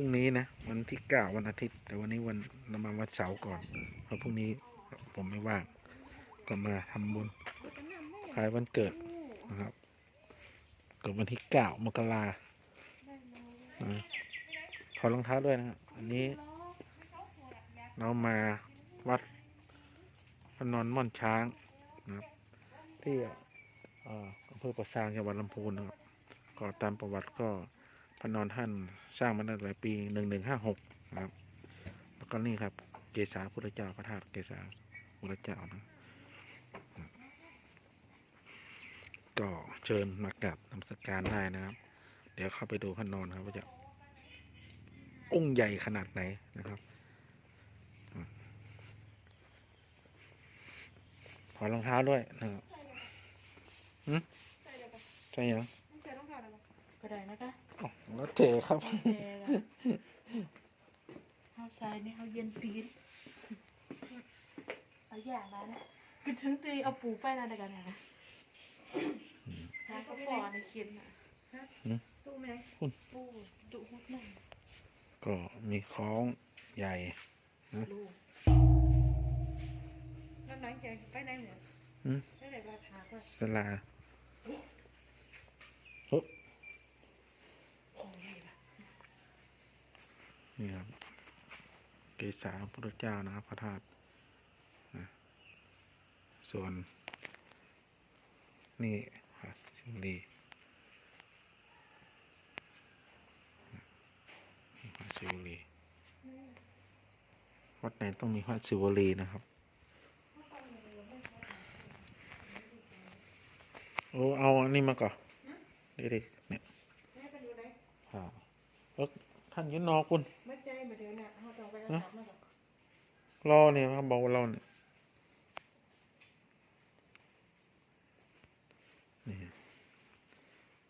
รุ่งนี้นะ วันที่เก้าวันอาทิตย์ แต่วันนี้วันเรามาวันเสาร์ก่อนเพราะพรุ่งนี้ผมไม่ว่างก็มาทำบุญคล้ายวันเกิดนะครับเกิดวันที่เก้ามกรานะขอรองเท้าด้วยนะครับอันนี้ เรามาวัดพนอนม่อนช้างนะครับ ที่อ่ออำเภอประสางจังหวัดลำพูนนะครับก็ตามประวัติก็ พระนอนท่านสร้างมาตั้งแต่หลายปีหนึ่งหนึ่งห้าหกนะครับ แล้วก็นี่ครับ เกศาพุทธเจ้าพระธาตุเกศาพุทธเจ้านะ ก็เชิญมากราบนมัสการได้นะครับ เดี๋ยวเข้าไปดูพระนอนครับว่าจะองค์ใหญ่ขนาดไหนนะครับอืมขอรองเท้าด้วยนะครับหืมใช่ยังก็ได้นะคะ อ๋อแล้วเจครับแต่ละเอาทรายนี่เอาเย็นตีนเอาอย่างนั้นกินถึงตีเอาปูไปนั่นได้กันนะแล้วก็ปอในเข็นอะตู้ไหมปูจุหุดนั่นก็มีคล้องใหญ่ลูกแล้วน้องจะไปไหนเหมือนหืมไปไหนราคาก็ สลาของใหญ่ละ นี่ครับ เกศาพุทธเจ้านะครับพระธาตุนะส่วน นี่ครับชิวลีนี่พระศิวลีวัดไหนต้องมีพระศิวลีนะครับ โอ้เอาอันนี้มาก่อนเด็กๆเนี่ยแม่ไปดูไหนอ่าเอิ๊ กท่านอยืนนอกคุณไม่ใจมาเดี๋ยวเนี่ยเขาต้องไปกระสอบมาก่อนรอเนี่ยครับบอกว่ารอเนี่ยนี่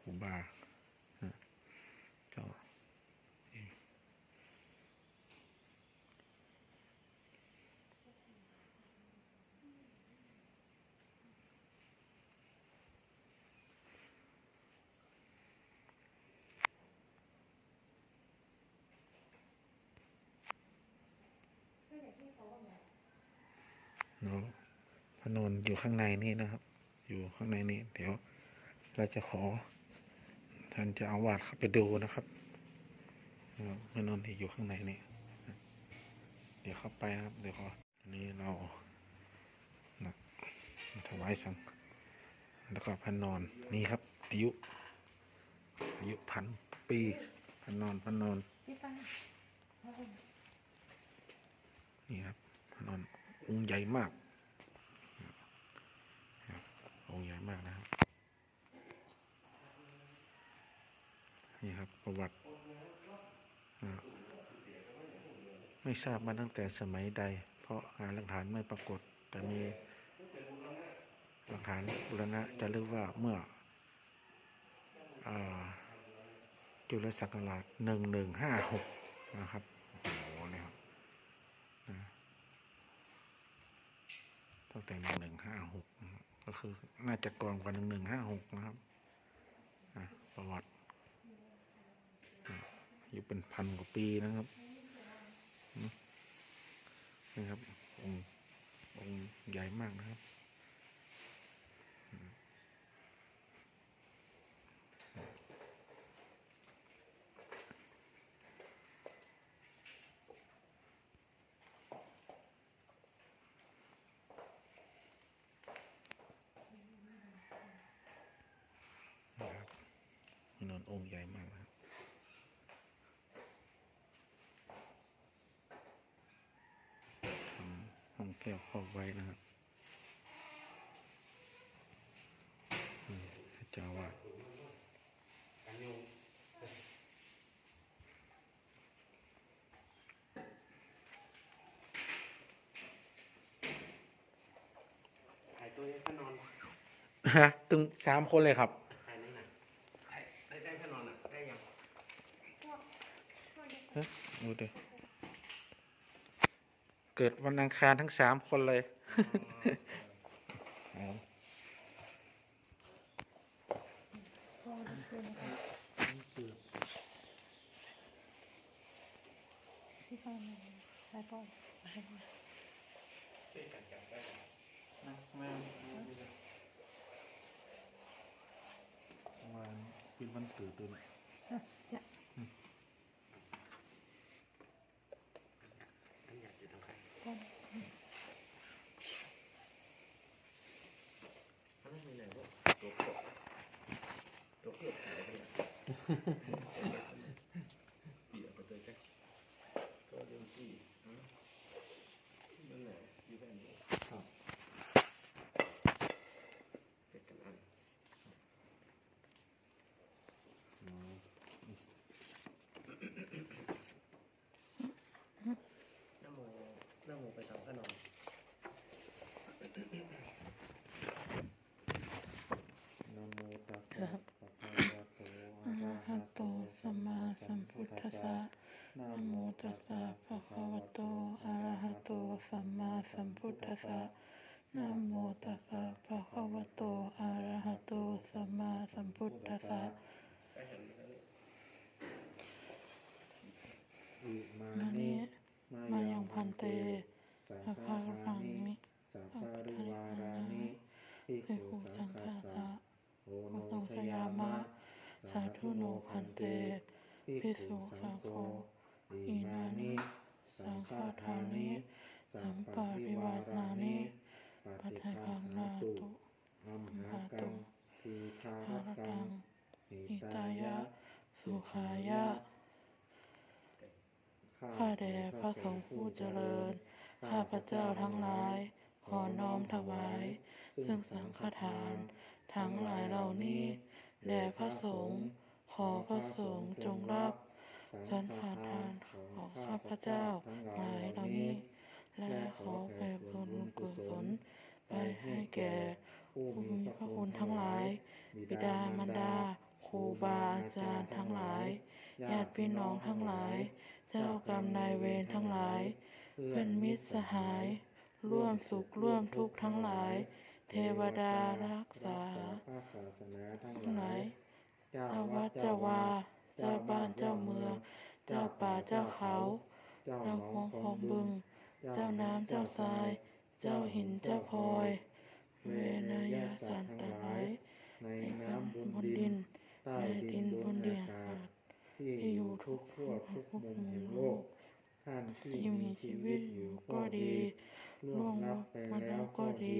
หูบาฮะเจ้านี่เนาะพนนอยู่ข้างในนี่นะครับ อยู่ข้างในนี่เดี๋ยวเราจะขอ ท่านจะเอาวาดเข้าไปดูนะครับพนนที่อยู่ข้างในนี่เดี๋ยวเข้าไปนะครับ เดี๋ยวขอนี้เราถวายสังแล้วก็พระนอนนี่ครับ อายุ อายุพันปีพระนอนพระนอนพี่ป้า นี่ครับพระนอนองค์ใหญ่มากองค์ใหญ่มากนะครับ นี่ครับประวัติ ไม่ทราบมาตั้งแต่สมัยใด เพราะหาหลักฐานไม่ปรากฏ แต่มีหลักฐานบุรณะจะเรียกว่าเมื่ออจุลศักราชหนึ่งหนึ่งห้าหกนะครับ โอ้โหเนี่ยครับ ตั้งแต่หนึ่งหนึ่งห้าหกก็คือน่าจะก่อนกว่าหนึ่งหนึ่งห้าหกนะครับประวัติอยู่เป็นพันกว่าปีนะครับนี่ครับองค์องค์ใหญ่มากนะครับอืมนะครับ นี่นอนองค์ใหญ่มากนะครับทำห้องแก้วครอบไว้นะครับอืมพระเจ้าอาวาดถ่ายตัวให้พระนอนฮะตึงสามคนเลยครับ ถ่ายนี่นะถ่ายได้ได้พระนอนอะ ได้ยัง ดูดิ เกิดวันอังคารทั้งสามคนเลยเอาที่ข้างในไปก่อนไปก่อนช่วยกันจับได้ไหมนะมามาเป็นวันเกิดตัวนี้อะจะ อันอยากอยู่ ตรงใครก่อนอันนั้นมีไหนวะตัวกบตัวกบหายไปไหนเปียกไปเลยจ้ะก็เรื่องที่ฮะนั่นแหละอยู่แบบนี้ ครับ เสร็จกันอัน อ๋อ น้ำโมน้ำโมไปทำขนม นะโมตัสสะภะคะวะโตอะ อะ ระ ระ หะ หะ โต โต สัมมาสัมพุทธัสสะนะโมตัสสะภะคะวะโตอะระหะโตสัมมาสัมพุทธัสสะนะโมตัสสะภะคะวะโตอะระหะโตสัมมาสัมพุทธัสสะไปเนไหมครับอิมานิมายังพันเตสังภะฆาคะรารังนินิสัพพะริวารานิภิภิกขุขุสังงฆาสะสะโอโนชยายามะมะ สาธุโนพันเตภิกษุสังโฆอิมานิสังฆาทานิสัมปะริวารานิปัจฏิจังนานาตุอัมหากังทีคาภารตังงหิตายะ สุขายะ ข้าแด่พระสงฆ์ผู้เจริญ ข้าพพเจ้าเจ้าทั้งหลาย ขอน้อมถวาย ซึ่งสังฆทาทานทั้งหลายเหล่านี้ แด่พระสงฆ์ขอพระสงฆ์จงรับสันหาทานของข้าพเจ้าหลายเหล่านี้และขอแผ่ส่วนกุศลไปให้แก่ผู้มีพระคุณทั้งหลาย บิดามารดาครูบาอาจารย์ทั้งหลายญาติพี่น้องทั้งหลาย เจ้ากรรมนายเวรทั้งหลาย เพื่อนมิตรสหาย ร่วมสุขร่วมทุกข์ทั้งหลาย เทวดารักษาพระศาสนาทั้งหทั้งหลายเจ้าวัดเจ้าวา เจ้าบ้านเจ้าเมือง เจ้าป่าเจ้าเขาเขาเจ้าหนคอองงคคองบึง เจ้าน้ำเจ้าทราย เจ้าหินเจ้าพลอย เวเนยสัสัตตว์ว์ทั้งทั้งหลายในในน้ำบนดิน ใต้ดินบนเดียกาศที่อยู่ทุกทั่วทุกมุมแห่งโลกท่านที่มีชีวิตอยู่ก็ดีล่วงวงลับไปมาแล้วก็ดี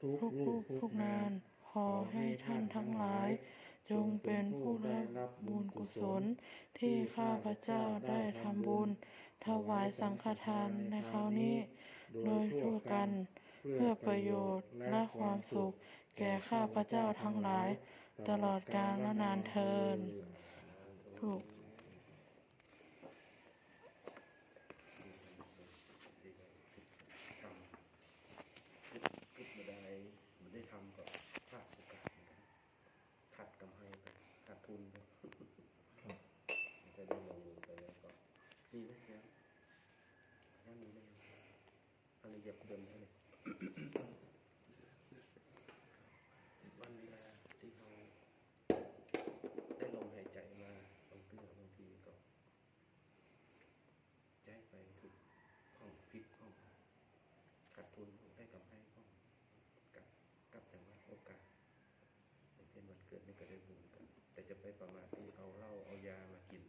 ทุกลูกทุกนาน ขอให้ท่านทั้งหลาย จงเป็นผู้รับบุญกุศล ที่ข้าพเจ้าได้ทำบุญ ถวายสังฆทานในคราวนี้ โดยทั่วกัน เพื่อประโยชน์และความสุข แก่ข้าพเจ้าทั้งหลาย ตลอดกาลและนานเทินถูก ทำกึศไม่ได้ไม่ได้ทำก็พลาดโอกาสเหมือนกันขาดกำไรไปขาดทุนไปจะได้ลงมือไปแล้วก็นี่ไหมครับยังมีไหมอะไร เหยียบเดินได้เลยวันเวลาที่เราได้ลมหายใจมาบางเรื่องบางทีก็ ใจไปถูกข้องผิดข้องขาดทุนได้กำไรข้องกับกับจังหวะโอกาสอย่างเช่นวันเกิดนี่ก็ได้บุญกัน แต่จะไปประมาทที่เอาเหล้าเอายามากิน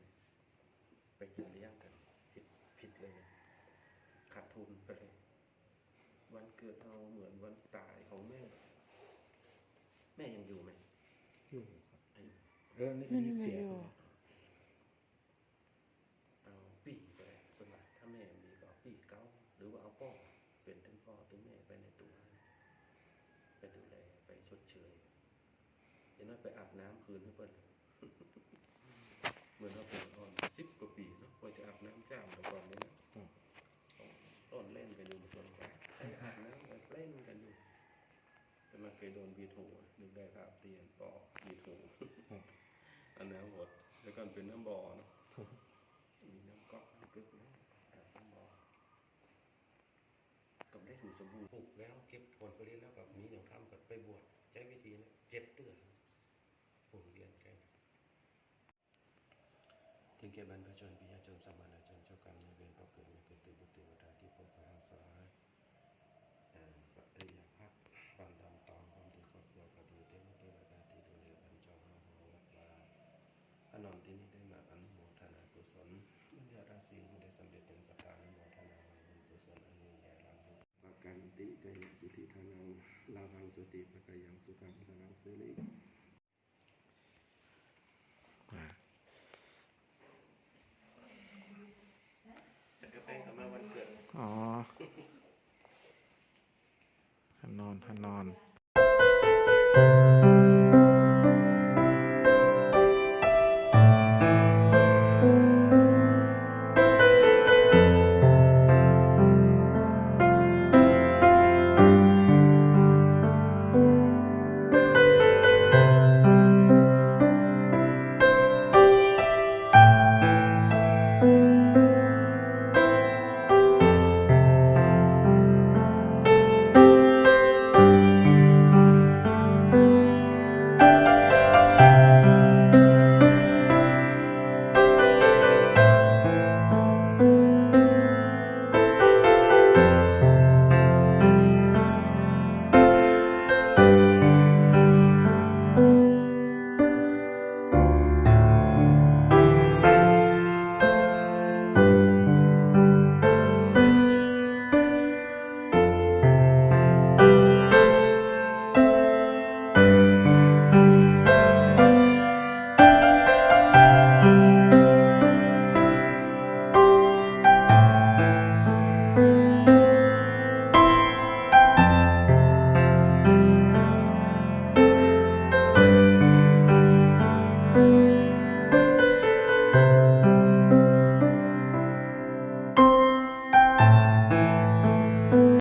ไปกินเลี้ยงกันผิดผิดเลย ขาดทุนไปเลย วันเกิดเราเหมือนวันตายของแม่ แม่ยังอยู่ไหมอยู่ครับอายุเออนี่ไม่นี่ได้เสียอยู่เอาปีไปเลยเป็นว่าถ้าแม่มีก็เอาปีเก้าหรือว่าเอาพ่อเป็นถึงพ่อถึงแม่ไปในตัว ไปดูแลไปชดเชยอย่างนั้นไปอาบน้ำคืนให้เปิ้ลเหมือนเราเป็นอ่อนสิบกว่าปีเนาะกว่าจะอาบน้ำจ้างแต่ก่อนนี้นะต้นเล่นกันอยู่บนสวนกลางไปอาบน้ำไปเล่นกันอยู่แต่ มาเคยโดนบีถูนึกได้ภาพเตียนปอบีถูอันน้ำหดแล้วก็เป็นน้ำบ่อเนาะมีน้ำก๊อกน้ำกึกนะอาบน้ำบ่อก็ได้ถูกสมบูรณ์ปลูกแล้วเก็บผลผลิตแล้วกับมีอย่างทำกับไปบวชใช้วิธีนะเจ็ดเตือนผมเรียนแค่ทีแก่บรรพชนพิยาชนสามาณชนเจ้ากรรมนายเวรประเกิดในเกิดตือบุตรเทวดาที่ปกปักรักษาเอ่อปฏิยาภักปันดำตองความที่ครอบครัวกระดูเทวเทวดาที่ดูแลบรรจงห้าหัววัดวาพระนอม ที่นี่ได้มาอนุโมทนากุศลบุญญาราศีได้สำเร็จเป็นประธานอนุโมทนาบุญกุศลอันยิ่งใหญ่ลำลึกปากันติใจยสิทธิทานังลาภังสติปะกายังสุขังพลังเสรีอ่าจักรแป้งเขามาวันเกิดอ๋อฮันนอนฮันนอน